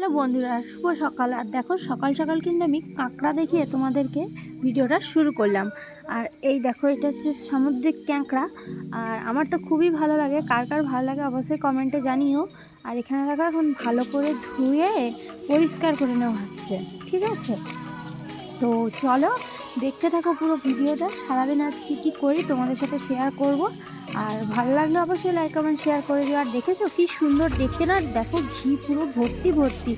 Hello বন্ধুরা, শুভ সকাল। আর দেখো, সকাল সকাল কিন্তু আমি কাঁকড়া দেখিয়ে তোমাদেরকে ভিডিওটা শুরু করলাম। আর এই দেখো, এটা হচ্ছে সামুদ্রিক ক্যাঁকড়া। আর আমার তো খুবই ভালো লাগে। কার কার ভালো লাগে অবশ্যই কমেন্টে জানিও। আর এখানে দেখো, এখন ভালো করে ধুয়ে পরিষ্কার করে নেওয়া হচ্ছে। ঠিক আছে? তো চলো দেখতে থাকো পুরো ভিডিওটা। সারাদিন আজ কী কী করি তোমাদের সাথে শেয়ার করব। আর ভালো লাগলে অবশ্যই লাইক কমেন্ট শেয়ার করে দিও। আর দেখেছ কি সুন্দর দেখতে না? দেখো ঘি পুরো ভর্তি ভর্তি।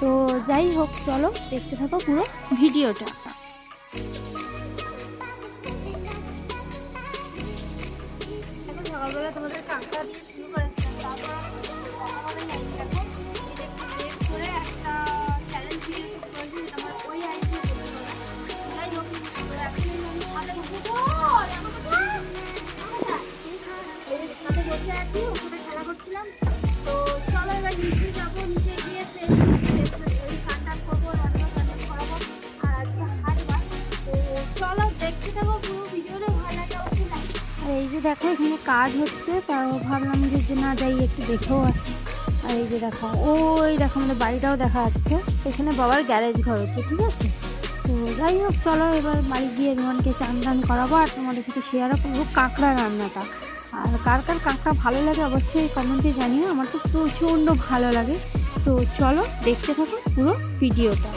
তো যাই হোক, চলো দেখতে থাকো পুরো ভিডিওটা। তোমাদের শুরু করেছিলাম দেখো, এখানে কাজ হচ্ছে, তাও ভাবলাম যে যে না যাই, একটু দেখেও আসি। আর এই যে দেখো ও ওই দেখো আমাদের বাড়িটাও দেখা যাচ্ছে। এখানে বাবার গ্যারেজ ঘর হচ্ছে, ঠিক আছে? তো যাই হোক, চলো এবার বাড়ি গিয়ে রোহানকে চান টান করাবো, আর তোমাদের সাথে শেয়ারও করব কাঁকড়া রান্নাটা। আর কার কার কাঁকড়া ভালো লাগে অবশ্যই কমেন্টে জানিও, আমার তো প্রচণ্ড ভালো লাগে। তো চলো, দেখতে থাকো পুরো ভিডিওটা।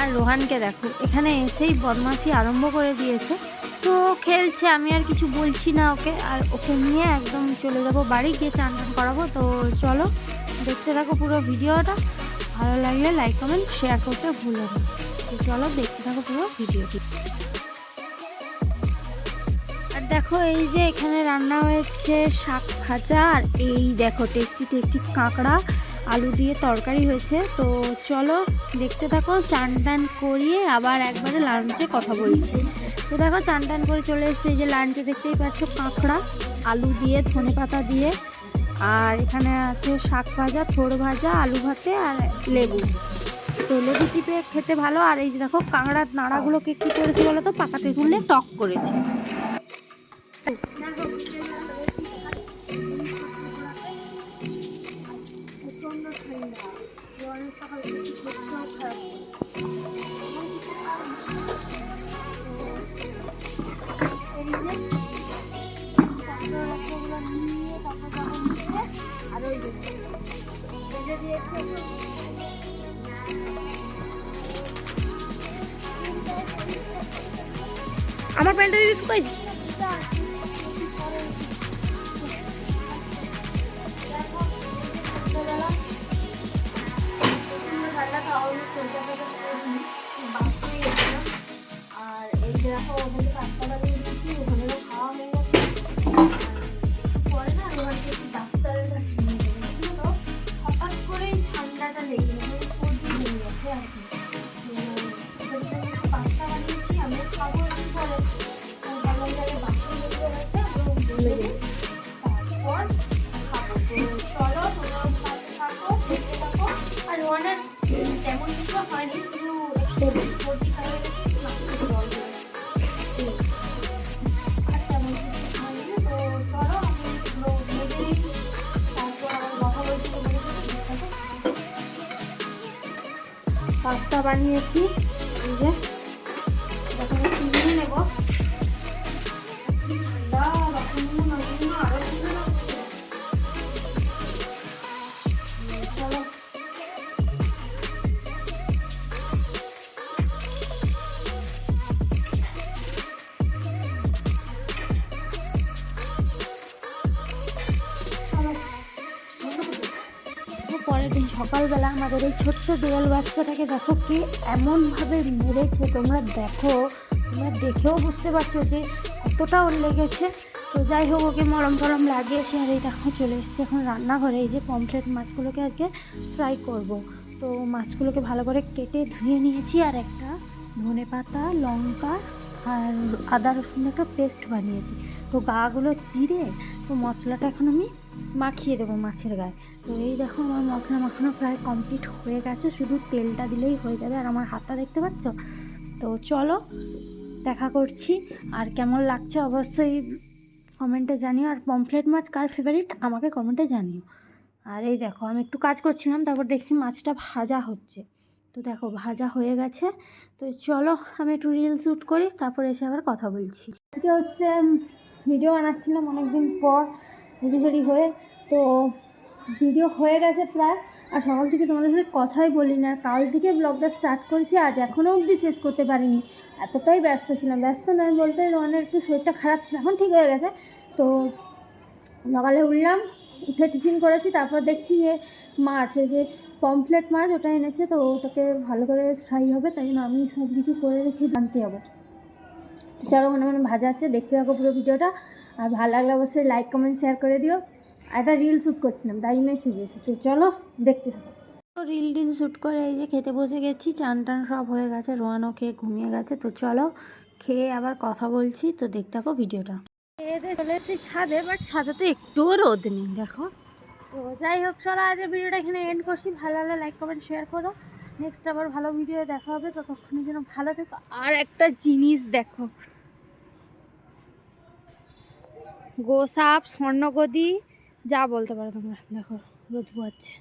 আর রোহানকে দেখো, এখানে এসেই বদমাশি আরম্ভ করে দিয়েছে। তো খেলছে, আমি আর কিছু বলছি না ওকে। আর ওকে নিয়ে একদম চলে যাব বাড়ি, গিয়ে চান টান করাবো। তো চলো, দেখতে থাকো পুরো ভিডিওটা। ভালো লাগলে লাইক কমেন্ট শেয়ার করতে ভুলো না। তো চলো, দেখতে থাকো পুরো ভিডিওটি। আর দেখো, এই যে এখানে রান্না হয়েছে শাক ভাজা, আর এই দেখো টেস্টি টেস্টি কাঁকড়া, আলু দিয়ে তরকারি হয়েছে। তো চলো, দেখতে থাকো, চান টান করিয়ে আবার একবারে লাঞ্চে কথা বলছি। তো দেখো চান টান করে চলে এসেছে যে লাঞ্চে দেখতেই পাচ্ছ কাঁকড়া, আলু দিয়ে, ধনে পাতা দিয়ে। আর এখানে আছে শাক ভাজা থোড় ভাজা, আলু ভাতে আর লেবু। তো লেবু চিপে খেতে ভালো, আর এই যে দেখো কাঁকড়ার নাড়াগুলোকে কী করেছে বলো তো? পাকাতে তুললে টক করেছে। ঠান্ডা ভেজে দিয়েছে আমার প্যান্টটা দিদি শুকাইছি? পাস্তা বানিয়েছি এই যে। সকালবেলা আমাদের এই ছোট্ট বিড়াল বাচ্চাটাকে দেখো কে এমনভাবে মেরেছে, তোমরা দেখো, তোমরা দেখেও বুঝতে পারছ যে কতটা ওর লেগেছে। তো যাই হোক, ওকে মরম টরম লাগিয়েছে আর এই দেখো চলে এসেছে এখন রান্নাঘরে। এই যে পমফ্লেট মাছগুলোকে আজকে ফ্রাই করব। তো মাছগুলোকে ভালো করে কেটে ধুয়ে নিয়েছি আর একটা ধনে পাতা, লঙ্কা আর আদা রসুন একটা পেস্ট বানিয়েছি। তো গাগুলো চিড়ে, তো মশলাটা এখন আমি মাখিয়ে দেবো মাছের গায়ে। তো এই দেখো আমার মশলা মাখানো প্রায় কমপ্লিট হয়ে গেছে, শুধু তেলটা দিলেই হয়ে যাবে। আর আমার হাতটা দেখতে পাচ্ছ? তো চলো, দেখা করছি। আর কেমন লাগছে অবশ্যই কমেন্টে জানিও। আর পমফ্লেট মাছ কার ফেভারিট আমাকে কমেন্টে জানিও। আর এই দেখো, আমি একটু কাজ করছিলাম, তারপর দেখছি মাছটা ভাজা হচ্ছে। তো দেখো, ভাজা হয়ে গেছে। তো চলো, আমি একটু রিল শ্যুট করি, তারপর এসে আবার কথা বলছি। আজকে হচ্ছে ভিডিও বানাচ্ছিলাম অনেকদিন পর। রেডি হয়ে, তো ভিডিও হয়ে গেছে প্রায়। আর সকাল থেকে তোমাদের সাথে কথাই বলি না। কাল থেকে ব্লগটা স্টার্ট করেছি, আজ এখনও অবধি শেষ করতে পারিনি। এতটাই ব্যস্ত ছিলাম। ব্যস্ত নয় বলতে রোহানের একটু শরীরটা খারাপ ছিল। এখন ঠিক হয়ে গেছে। তো সকালে উঠলাম, উঠে টিফিন করেছি, তারপর দেখছি যে মাছ, ওই যে পমফ্লেট মাছ ওটা এনেছে, তো ওটাকে ভালো করে ফ্রাই হবে, তাই জন্য আমি সব কিছু করে রেখে জানতে যাব। চলো মনে মনে ভাজা হচ্ছে, দেখতে থাকো পুরো ভিডিওটা আর ভালো লাগলে অবশ্যই লাইক কমেন্ট শেয়ার করে দিও। আর একটা রিল শ্যুট করছিলাম তাই জন্যই সেজেছি তো চলো দেখতে থাকো। তো রিল টিল শ্যুট করে এই যে খেতে বসে গেছি চান টান সব হয়ে গেছে রোয়ানো খেয়ে ঘুমিয়ে গেছে। তো চলো খেয়ে আবার কথা বলছি। তো দেখতে থাকো ভিডিওটা। খেয়ে চলে এসেছি ছাদে বাট ছাদে তো একটুও রোদ নেই দেখো। তো যাই হোক চলো আজ ভিডিওটা এখানে এন্ড করছি। ভালো লাগলে লাইক কমেন্ট শেয়ার করো। নেক্সট আবার ভালো ভিডিও দেখা হবে। ততক্ষণের জন্য ভালো থেকো। আর একটা জিনিস দেখো। গোসাপ স্বর্ণগদি যা বলতে পারো তোমরা। দেখো রোদ পোয়াচ্ছে